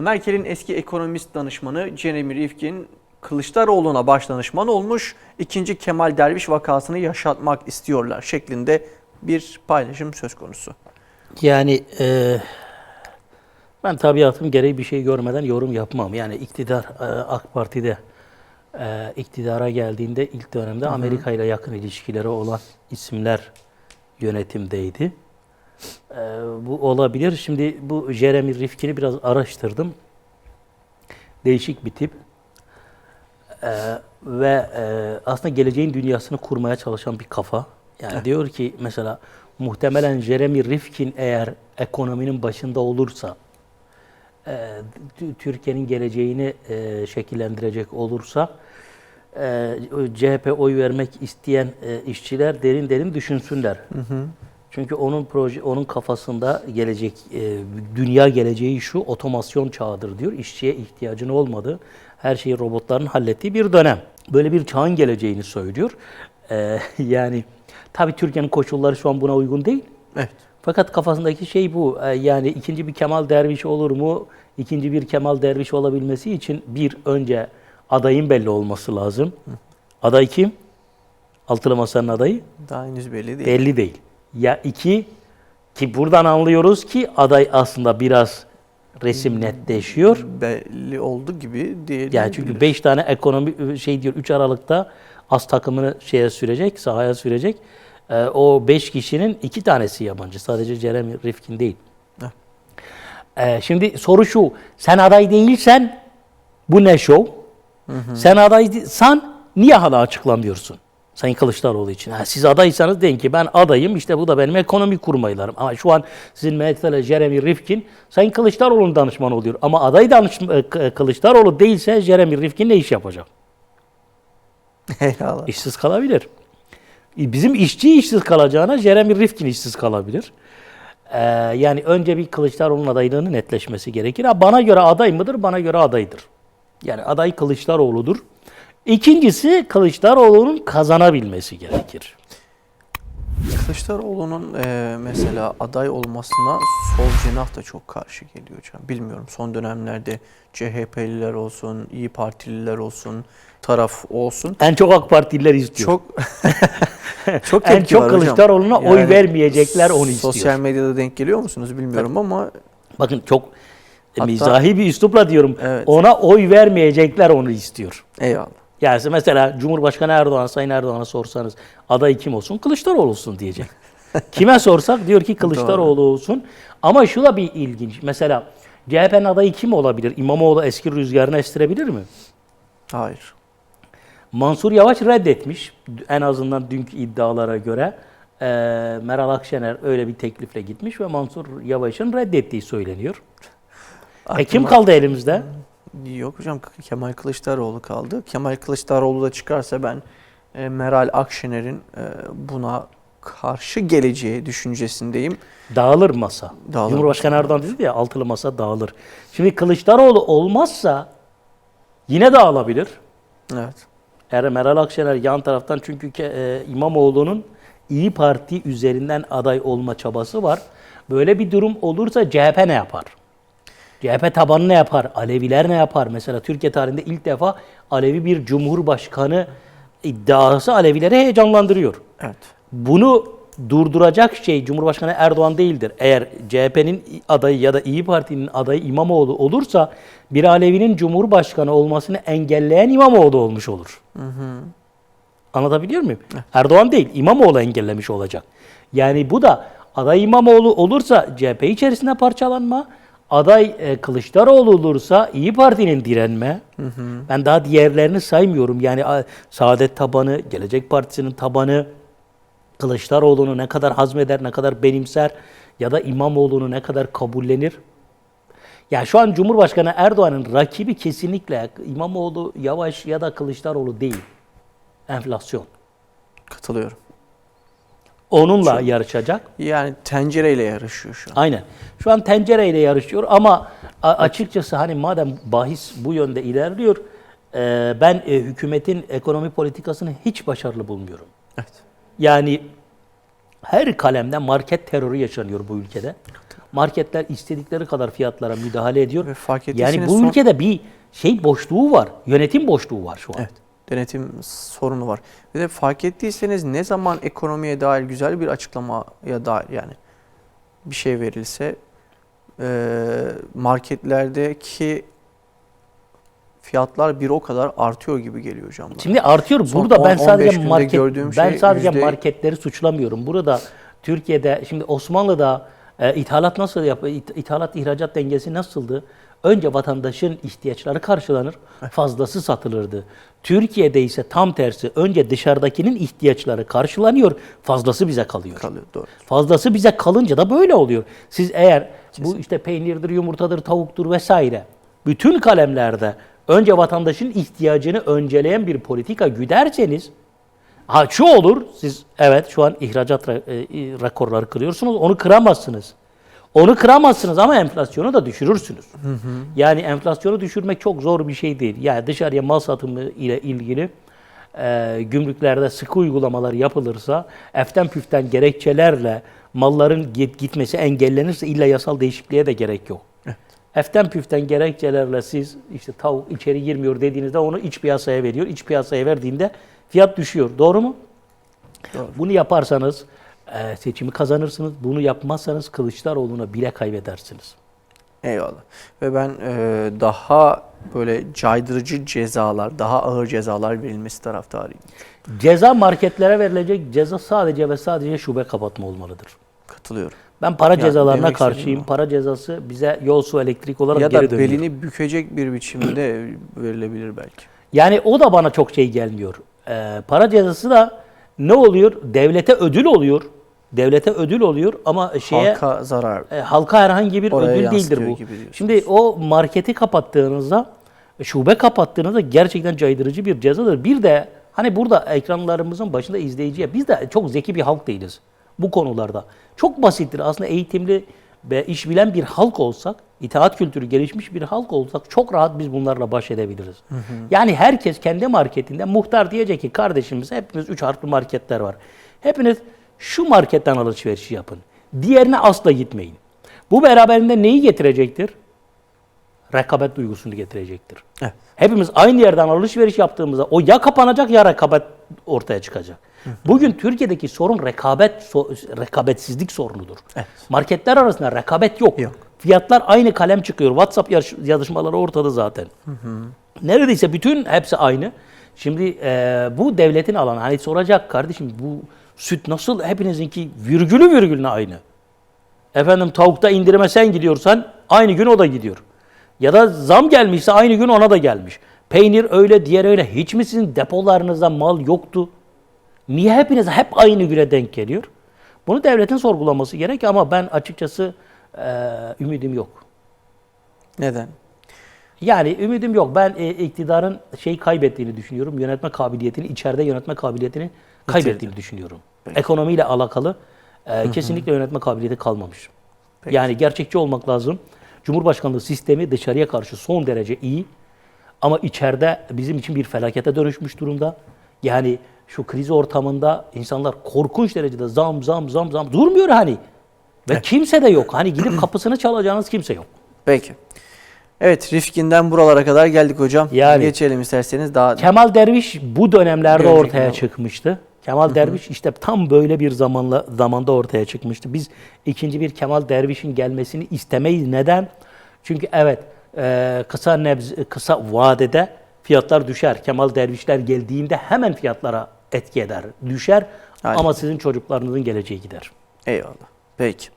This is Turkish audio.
Merkel'in eski ekonomist danışmanı Jeremy Rifkin Kılıçdaroğlu'na başdanışman olmuş, ikinci Kemal Derviş vakasını yaşatmak istiyorlar şeklinde bir paylaşım söz konusu. Yani e, ben tabiatım gereği bir şey görmeden yorum yapmam. Yani iktidar e, AK Parti'de e, iktidara geldiğinde ilk dönemde Amerika ile yakın ilişkileri olan isimler yönetimdeydi. E, bu olabilir. Şimdi bu Jeremy Rifkin'i biraz araştırdım. Değişik bir tip. E, ve e, aslında geleceğin dünyasını kurmaya çalışan bir kafa. Yani diyor ki mesela muhtemelen Jeremy Rifkin eğer ekonominin başında olursa, e, Tü- Türkiye'nin geleceğini e, şekillendirecek olursa, e, CHP oy vermek isteyen e, işçiler derin derin düşünsünler. Çünkü onun proje, onun kafasında gelecek, e, dünya geleceği şu otomasyon çağıdır diyor. İşçiye ihtiyacın olmadığı, her şeyi robotların hallettiği bir dönem. Böyle bir çağın geleceğini söylüyor. E, yani tabii Türkiye'nin koşulları şu an buna uygun değil. Evet. Fakat kafasındaki şey bu. E, Yani ikinci bir Kemal Derviş olur mu? İkinci bir Kemal Derviş olabilmesi için bir önce adayın belli olması lazım. Aday kim? Altılı Masa'nın adayı Daha henüz belli değil. belli değil. Ya iki ki buradan anlıyoruz ki aday aslında biraz resim netleşiyor. Belli oldu gibi diye. Yani çünkü 5 tane ekonomi şey diyor 3 Aralık'ta az takımını şeye sürecek, sahaya sürecek. Ee, o 5 kişinin iki tanesi yabancı. Sadece Jeremy Rifkin değil. Heh. Ee, şimdi soru şu. Sen aday değilsen bu ne şov? Sen adaysan niye hala açıklamıyorsun? Sayın Kılıçdaroğlu için. Ha, siz adaysanız deyin ki ben adayım işte bu da benim ekonomi kurmaylarım. Ama şu an sizin MHP'li Jeremy Rifkin Sayın Kılıçdaroğlu'nun danışmanı oluyor. Ama aday danış e, Kılıçdaroğlu değilse Jeremy Rifkin ne iş yapacak? Eyvallah. İşsiz kalabilir. E, Bizim işçi işsiz kalacağına Jeremy Rifkin işsiz kalabilir. Ee, yani önce bir Kılıçdaroğlu'nun adaylığının netleşmesi gerekir. Ha, bana göre aday mıdır? Bana göre adaydır. Yani aday Kılıçdaroğlu'dur. İkincisi Kılıçdaroğlu'nun kazanabilmesi gerekir. Kılıçdaroğlu'nun e, mesela aday olmasına sol cenah da çok karşı geliyor hocam. Bilmiyorum son dönemlerde CHP'liler olsun, İyi Partililer olsun, taraf olsun. En çok AK Partililer istiyor. Çok çok En çok. Kılıçdaroğlu'na oy vermeyecekler onu istiyor. Sosyal medyada denk geliyor musunuz bilmiyorum ama Bakın çok e, Hatta- mizahi bir üslupla diyorum. Evet. Ona oy vermeyecekler onu istiyor. eyvallah. Yani mesela Cumhurbaşkanı Erdoğan, Sayın Erdoğan'a sorsanız aday kim olsun? Kılıçdaroğlu olsun diyecek. Kime sorsak diyor ki Kılıçdaroğlu olsun. Ama şu da bir ilginç. Mesela CHP'nin adayı kim olabilir? İmamoğlu eski rüzgarını estirebilir mi? Hayır. Mansur Yavaş reddetmiş. En azından dünkü iddialara göre. Ee, Meral Akşener öyle bir teklifle gitmiş ve Mansur Yavaş'ın reddettiği söyleniyor. E kim Aklıma- kaldı elimizde? Yok hocam Kemal Kılıçdaroğlu kaldı. Kemal Kılıçdaroğlu da çıkarsa ben e, Meral Akşener'in e, buna karşı geleceği düşüncesindeyim. Dağılır masa. Dağılır Cumhurbaşkanı Erdoğan dedi ya altılı masa dağılır. Şimdi Kılıçdaroğlu olmazsa yine dağılabilir. Evet. Eğer Meral Akşener yan taraftan çünkü e, İmamoğlu'nun İyi Parti üzerinden aday olma çabası var. Böyle bir durum olursa CHP ne yapar? CHP tabanı ne yapar? Aleviler ne yapar? Mesela Türkiye tarihinde ilk defa Alevi bir cumhurbaşkanı iddiası Alevileri heyecanlandırıyor. Evet. Bunu durduracak şey Cumhurbaşkanı Erdoğan değildir. Eğer CHP'nin adayı ya da İyi Parti'nin adayı İmamoğlu olursa bir Alevi'nin Cumhurbaşkanı olmasını engelleyen İmamoğlu olmuş olur. Anlatabiliyor muyum? Erdoğan değil, İmamoğlu engellemiş olacak. Yani bu da aday İmamoğlu olursa CHP içerisinde parçalanma, aday e, Kılıçdaroğlu olursa İyi Parti'nin direnme. Ben daha diğerlerini saymıyorum. Yani Saadet tabanı, Gelecek Partisi'nin tabanı, Kılıçdaroğlu'nu ne kadar hazmeder, ne kadar benimser ya da İmamoğlu'nu ne kadar kabullenir. Ya şu an Cumhurbaşkanı Erdoğan'ın rakibi kesinlikle İmamoğlu, Yavaş ya da Kılıçdaroğlu değil. Enflasyon. Katılıyorum. Onunla yarışacak. Yani tencereyle yarışıyor şu an. Aynen. Şu an tencereyle yarışıyor ama açıkçası hani madem bahis bu yönde ilerliyor, e, ben e, hükümetin ekonomi politikasını hiç başarılı bulmuyorum. Evet. Yani Her kalemde market terörü yaşanıyor bu ülkede. Marketler istedikleri kadar fiyatlara müdahale ediyor. Fark yani bu son- ülkede bir şey boşluğu var. Yönetim boşluğu var şu an. Evet. Denetim sorunu var. Ve de fark ettiyseniz ne zaman ekonomiye dair güzel bir açıklamaya dair yani bir şey verilse marketlerdeki fiyatlar bir o kadar artıyor gibi geliyor hocam. bana. Şimdi artıyor. Son Burada ben 10-15 sadece market ben şey sadece yüzde- marketleri suçlamıyorum. Burada Türkiye'de şimdi Osmanlı'da e, ithalat nasıl yap it- ithalat ihracat dengesi nasıldı? Önce vatandaşın ihtiyaçları karşılanır, fazlası satılırdı. Türkiye'de ise tam tersi. Önce dışarıdakinin ihtiyaçları karşılanıyor, fazlası bize kalıyor. kalıyor doğru. Fazlası bize kalınca da böyle oluyor. Siz eğer bu işte peynirdir, yumurtadır, tavuktur vesaire bütün kalemlerde önce vatandaşın ihtiyacını önceleyen bir politika güderseniz ha şu olur siz evet şu an ihracat re- rekorları kırıyorsunuz onu kıramazsınız. Onu kıramazsınız ama enflasyonu da düşürürsünüz. Yani enflasyonu düşürmek çok zor bir şey değil. Yani dışarıya mal satımı ile ilgili e, gümrüklerde sıkı uygulamalar yapılırsa, eften püften gerekçelerle malların git- gitmesi engellenirse illa yasal değişikliğe de gerek yok. Eften püften gerekçelerle siz işte tavuk içeri girmiyor dediğinizde onu iç piyasaya veriyor. İç piyasaya verdiğinde fiyat düşüyor. Doğru mu? Doğru. Bunu yaparsanız e, seçimi kazanırsınız. Bunu yapmazsanız Kılıçdaroğlu'na bile kaybedersiniz. Eyvallah. Ve ben eee, daha böyle caydırıcı cezalar, daha ağır cezalar verilmesi taraftarıyım. Ceza marketlere verilecek ceza sadece ve sadece şube kapatma olmalıdır. Katılıyorum. Ben para Ya, cezalarına karşıyım. Para cezası bize yol su elektrik olarak Ya geri da dönüyor. belini bükecek bir biçimde verilebilir belki. Yani o da bana çok şey gelmiyor. Ee, para cezası da ne oluyor? Devlete ödül oluyor. Devlete ödül oluyor ama şeye Halka zarar. e, halka herhangi bir Oraya ödül değildir bu. Şimdi o marketi kapattığınızda, şube kapattığınızda gerçekten caydırıcı bir cezadır. Bir de hani burada ekranlarımızın başında izleyiciye biz de çok zeki bir halk değiliz bu konularda. Çok basittir. Aslında eğitimli ve iş bilen bir halk olsak, itaat kültürü gelişmiş bir halk olsak çok rahat biz bunlarla baş edebiliriz. Yani herkes kendi marketinde muhtar diyecek ki kardeşimiz hepiniz üç harfli marketler var. Hepiniz şu marketten alışveriş yapın. Diğerine asla gitmeyin. Bu beraberinde neyi getirecektir? Rekabet duygusunu getirecektir. Evet. Hepimiz aynı yerden alışveriş yaptığımızda o ya kapanacak ya rekabet ortaya çıkacak. Bugün Türkiye'deki sorun rekabet so- rekabetsizlik sorunudur. Marketler arasında rekabet yok. Yok. Fiyatlar aynı kalem çıkıyor. WhatsApp yazışmaları ortada zaten. Neredeyse bütün hepsi aynı. Şimdi e, bu devletin alanı. Hani soracak kardeşim bu süt nasıl hepinizinki virgülü virgülüne aynı. Efendim tavukta indirime sen gidiyorsan aynı gün o da gidiyor. Ya da zam gelmişse aynı gün ona da gelmiş. Peynir öyle, diğer öyle. Hiç mi sizin depolarınızda mal yoktu? Niye hepiniz hep aynı güne denk geliyor? Bunu devletin sorgulaması gerek ama ben açıkçası e, ümidim yok. Neden? Yani ümidim yok. Ben e, iktidarın şey kaybettiğini düşünüyorum. Yönetme kabiliyetini, içeride yönetme kabiliyetini kaybettiğini düşünüyorum. Ekonomiyle alakalı e, kesinlikle yönetme kabiliyeti kalmamış. Peki. Yani gerçekçi olmak lazım. Cumhurbaşkanlığı sistemi dışarıya karşı son derece iyi. Ama içeride bizim için bir felakete dönüşmüş durumda. Yani şu kriz ortamında insanlar korkunç derecede zam zam zam zam durmuyor hani. Ve kimse de yok. Hani gidip kapısını çalacağınız kimse yok. Peki. Evet Rifkin'den buralara kadar geldik hocam. Yani- Geçelim isterseniz daha Kemal Derviş bu dönemlerde önceki ortaya çıkmıştı. Kemal Derviş işte tam böyle bir zamanla zamanda ortaya çıkmıştı. Biz ikinci bir Kemal Derviş'in gelmesini istemeyiz. Neden? Çünkü evet e, kısa nebz, kısa vadede fiyatlar düşer. Kemal Dervişler geldiğinde hemen fiyatlara etki eder, düşer. Aynen. Ama sizin çocuklarınızın geleceği gider. Eyvallah. Peki.